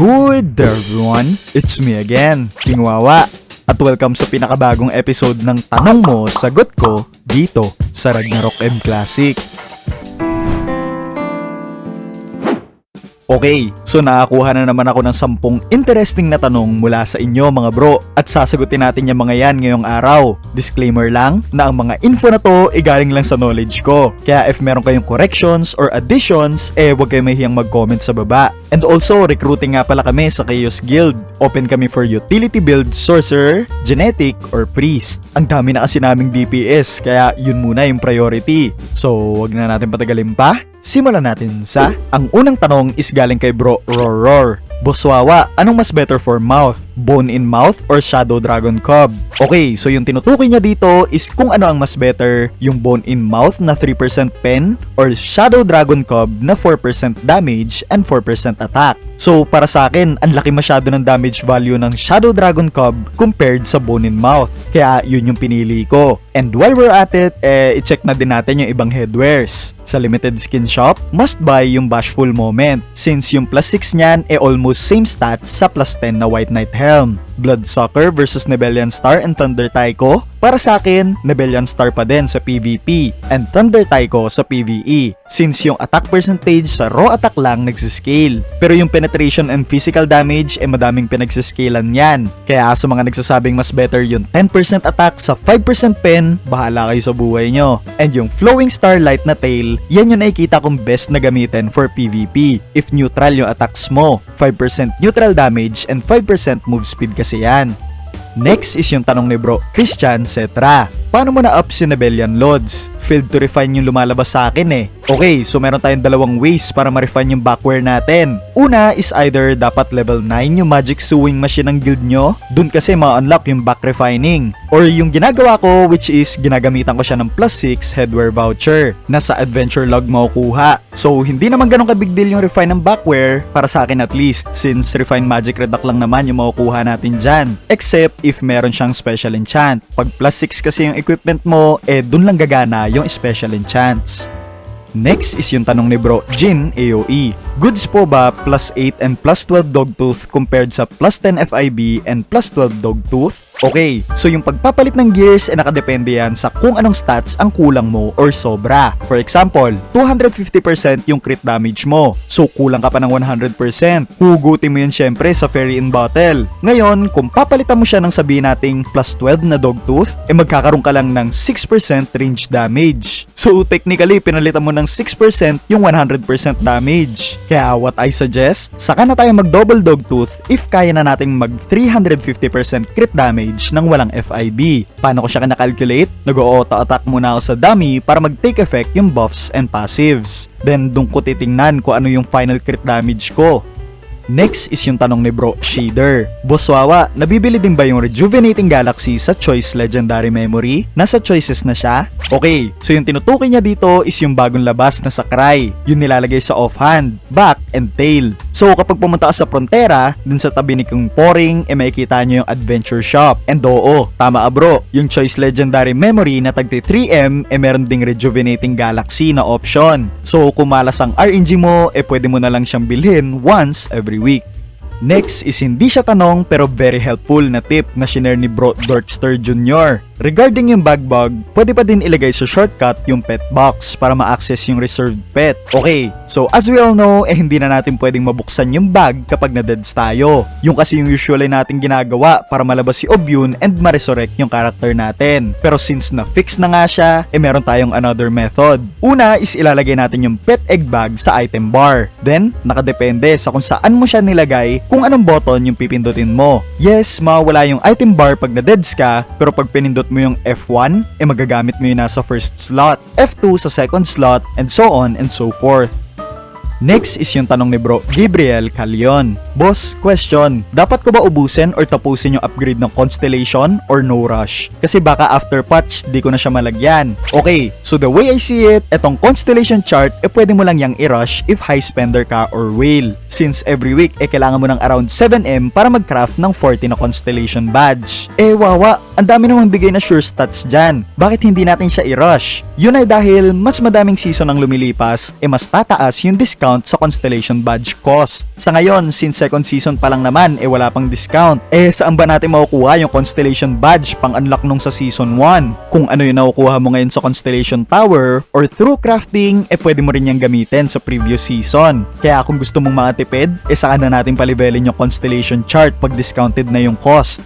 Good day everyone, it's me again, King Wawa. At welcome sa pinakabagong episode ng Tanong Mo, Sagot Ko dito sa Ragnarok M Classic. Okay, so nakakuha na naman ako ng sampung interesting na tanong mula sa inyo mga bro at sasagutin natin yung mga yan ngayong araw. Disclaimer lang na ang mga info na to ay galing lang sa knowledge ko. Kaya if meron kayong corrections or additions, eh wag kayo mahihiyang mag-comment sa baba. And also, recruiting nga pala kami sa Chaos Guild. Open kami for utility build, sorcerer, genetic, or priest. Ang dami na kasi naming DPS, kaya yun muna yung priority. So, wag na natin patagalin pa. Simulan natin sa Ang unang tanong is galing kay Bro Roror. Boswawa, anong mas better for mouth? Bone in mouth or Shadow Dragon Cub? Okay, so yung tinutukoy niya dito is kung ano ang mas better, yung bone in mouth na 3% pen or Shadow Dragon Cub na 4% damage and 4% attack. So para sa akin, ang laki masyado ng damage value ng Shadow Dragon Cub compared sa bone in mouth. Kaya yun yung pinili ko. And while we're at it, eh, i-check na din natin yung ibang headwears. Sa limited skin shop, must buy yung Bashful Moment since yung plus 6 niyan eh almost same stats sa plus 10 na White Knight Helm. Bloodsucker versus Nebelian Star and Thunder Taiko? Para sa akin, Nebelian Star pa din sa PvP and Thunder Taiko sa PvE since yung attack percentage sa raw attack lang nagsiscale. Pero yung penetration and physical damage eh madaming pinagsiscalan yan. Kaya sa mga nagsasabing mas better yung 10% attack sa 5% pen, bahala kayo sa buhay nyo. And yung Flowing Starlight na tail, yan yung nakikita kong best na gamitin for PvP if neutral yung attacks mo. 5% neutral damage and 5% move speed kasi yan. Next is yung tanong ni bro, Christian Cetra. Paano mo na-up si Nebelian Lods? Failed to refine yung lumalabas sa akin eh. Okay, so meron tayong dalawang ways para ma-refine yung backware natin. Una is either dapat level 9 yung magic sewing machine ng guild nyo, dun kasi ma-unlock yung back refining. Or yung ginagawa ko which is ginagamitan ko siya ng plus 6 headwear voucher na sa adventure log makukuha. So hindi naman ganun ka big deal yung refine ng backware para sa akin at least since refine magic reduct lang naman yung makukuha natin dyan. Except if meron siyang special enchant. Pag plus 6 kasi yung equipment mo, eh dun lang gagana yung special enchants. Next is yung tanong ni bro, Jin AOE. Goods po ba plus 8 and plus 12 dogtooth compared sa plus 10 FIB and plus 12 dogtooth? Okay, so yung pagpapalit ng gears ay nakadepende yan sa kung anong stats ang kulang mo or sobra. For example, 250% yung crit damage mo. So kulang ka pa ng 100%. Hugutin mo yun syempre sa Fairy in Bottle. Ngayon, kung papalitan mo siya ng sabihin nating plus 12 na dogtooth, eh magkakaroon ka lang ng 6% range damage. So technically, pinalitan mo ng 6% yung 100% damage. Kaya what I suggest, saka na tayo mag double dogtooth if kaya na nating mag 350% crit damage ng walang FIB. Paano ko siya kinakalculate? Nag-auto attack muna ako sa dummy para mag-take effect yung buffs and passives. Then dun ko titingnan kung ano yung final crit damage ko. Next is yung tanong ni Bro Shader. Boswawa, nabibili din ba yung Rejuvenating Galaxy sa Choice Legendary Memory? Nasa choices na siya? Okay, so yung tinutukoy niya dito is yung bagong labas na Sakray. Yung nilalagay sa offhand, back, and tail. So kapag pumunta ka sa Frontera, dun sa tabi ni Kung Poring, eh makikita nyo yung Adventure Shop. And oo, tama bro, yung Choice Legendary Memory na tagti 3M, eh meron ding Rejuvenating Galaxy na option. So kung malas ang RNG mo, eh pwede mo na lang siyang bilhin once every week. Next is hindi siya tanong pero very helpful na tip na shinare ni Bro Dorkster Jr. Regarding yung bag bag, pwede pa din ilagay sa shortcut yung pet box para ma-access yung reserved pet. Okay, so as we all know, eh hindi na natin pwedeng mabuksan yung bag kapag na-deads tayo. Yung kasi yung usually natin ginagawa para malabas si Obyun and ma-resurrect yung character natin. Pero since na-fix na nga siya, eh meron tayong another method. Una is ilalagay natin yung pet egg bag sa item bar. Then, nakadepende sa kung saan mo siya nilagay kung anong button yung pipindutin mo. Yes, mawala yung item bar pag na-deads ka, pero pag pinindot mo yung F1, eh magagamit mo yun nasa first slot, F2 sa second slot, and so on and so forth. Next is yung tanong ni bro Gabriel Calion. Boss, question, dapat ko ba ubusin or tapusin yung upgrade ng Constellation or no rush? Kasi baka after patch, di ko na siya malagyan. Okay, so the way I see it, etong Constellation chart, eh pwede mo lang yang i-rush if high spender ka or whale. Since every week, eh kailangan mo ng around 7M para mag-craft ng 40 na Constellation badge. Eh wawa, ang dami namang bigay na sure stats dyan. Bakit hindi natin siya i-rush? Yun ay dahil mas madaming season ang lumilipas, eh mas tataas yung discount discount sa Constellation Badge cost. Sa ngayon, since second season pa lang naman, eh wala pang discount. Eh saan ba natin makukuha yung Constellation Badge pang unlock nung sa season 1? Kung ano yung nakukuha mo ngayon sa Constellation Tower or through crafting, eh pwede mo rin yung gamitin sa previous season. Kaya kung gusto mong makatipid, eh saka na natin palivelin yung Constellation chart pag discounted na yung cost.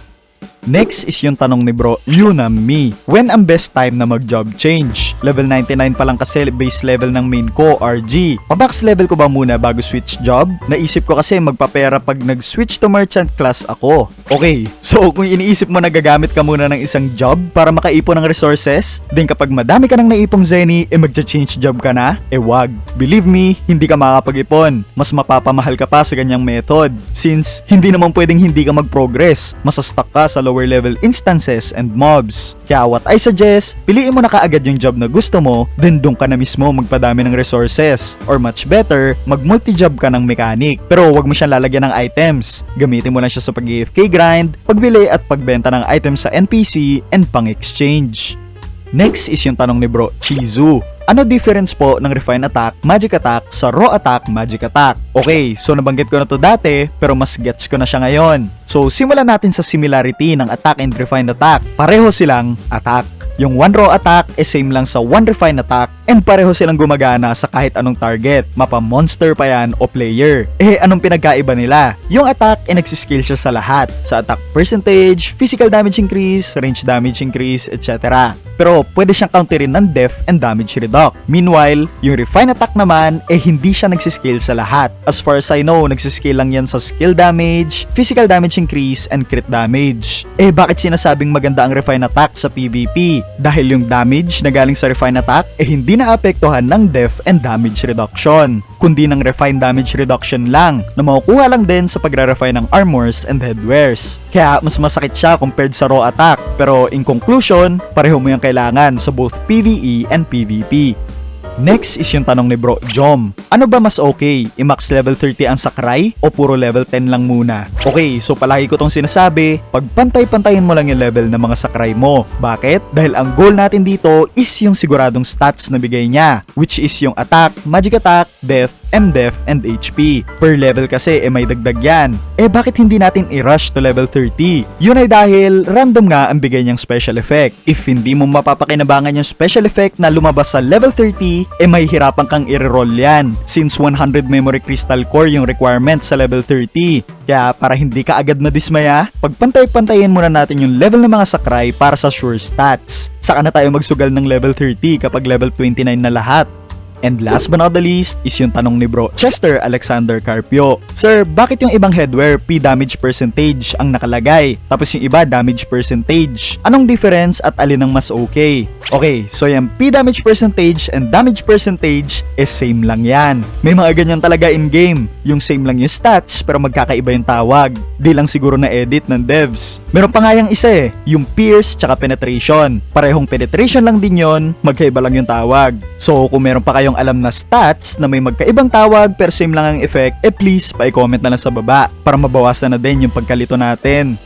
Next is yung tanong ni bro, Luna Me. When ang best time na mag-job change? Level 99 pa lang kasi base level ng main ko, RG. Pabox level ko ba muna bago switch job? Naisip ko kasi magpapera pag nag-switch to merchant class ako. Okay, so kung iniisip mo na gagamit ka muna ng isang job para makaipon ng resources, then kapag madami ka nang naipong Zenny, eh magcha-change job ka na? Eh wag. Believe me, hindi ka makakapag-ipon. Mas mapapamahal ka pa sa ganyang method. Since hindi naman pwedeng hindi ka mag-progress. Masastuck ka sa lower level instances and mobs. Kaya what I suggest, piliin mo na kaagad yung job na gusto mo, then doon ka na mismo magpadami ng resources. Or much better, mag-multi-job ka ng mechanic. Pero wag mo siyang lalagyan ng items. Gamitin mo lang siya sa pag-AFK grind, pagbili at pagbenta ng items sa NPC, and pang-exchange. Next is yung tanong ni bro, Chizu. Ano difference po ng Refine Attack, Magic Attack sa Raw Attack, Magic Attack? Okay, so nabanggit ko na to dati, pero mas gets ko na siya ngayon. So simulan natin sa similarity ng Attack and Refine Attack. Pareho silang attack. Yung one raw attack is same lang sa one refine attack and pareho silang gumagana sa kahit anong target, mapa monster pa yan o player. Eh anong pinagkaiba nila? Yung attack ay nagsiscale siya sa lahat. Sa attack percentage, physical damage increase, range damage increase, etc. Pero pwede siyang counterin ng def and damage reduct. Meanwhile, yung refine attack naman eh hindi siya nagsiscale sa lahat. As far as I know, nagsiscale lang yan sa skill damage, physical damage increase, and crit damage. Eh bakit sinasabing maganda ang refine attack sa PvP? Dahil yung damage na galing sa refine attack eh hindi naapektuhan ng def and damage reduction, kundi ng refine damage reduction lang na makukuha lang din sa pagre-refine ng armors and headwears. Kaya mas masakit siya compared sa raw attack. Pero in conclusion, pareho mo yung kailangan sa both PvE and PvP. Next is yung tanong ni Bro Jom. Ano ba mas okay? I-max level 30 ang sakray o puro level 10 lang muna? Okay, so palagi ko tong sinasabi, pag pantay-pantayin mo lang yung level ng mga sakray mo. Bakit? Dahil ang goal natin dito is yung siguradong stats na bigay niya, which is yung attack, magic attack, death, MDef, and HP. Per level kasi eh may dagdag yan. Eh bakit hindi natin i-rush to level 30? Yun ay dahil random nga ang bigay niyang special effect. If hindi mo mapapakinabangan yung special effect na lumabas sa level 30, eh may hirapan kang i-roll yan. Since 100 memory crystal core yung requirement sa level 30. Kaya para hindi ka agad madismaya, pagpantay-pantayin muna natin yung level ng mga sakray para sa sure stats. Saka na tayo magsugal ng level 30 kapag level 29 na lahat. And last but not the least is yung tanong ni bro Chester Alexander Carpio. Sir, bakit yung ibang headwear P damage percentage ang nakalagay? Tapos yung iba damage percentage. Anong difference at alin ang mas okay? Okay, so yung P damage percentage and damage percentage is same lang yan. May mga ganyan talaga in game. Yung same lang yung stats pero magkakaiba yung tawag. Di lang siguro na edit ng devs. Meron pa nga yung isa eh, yung pierce tsaka penetration. Parehong penetration lang din yon, magkaiba lang yung tawag. So kung meron pa kayong alam na stats na may magkaibang tawag pero same lang ang effect, eh please pa-comment na lang sa baba para mabawasan na din yung pagkalito natin.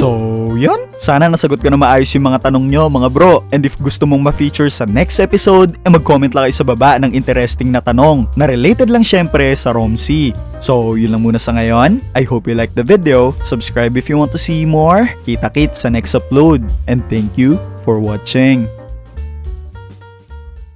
So, yun. Sana nasagot ko na maayos yung mga tanong nyo, mga bro. And if gusto mong ma-feature sa next episode, eh mag-comment lang kayo sa baba ng interesting na tanong na related lang syempre sa ROMC. So, yun lang muna sa ngayon. I hope you liked the video. Subscribe if you want to see more. Kita-kit sa next upload. And thank you for watching.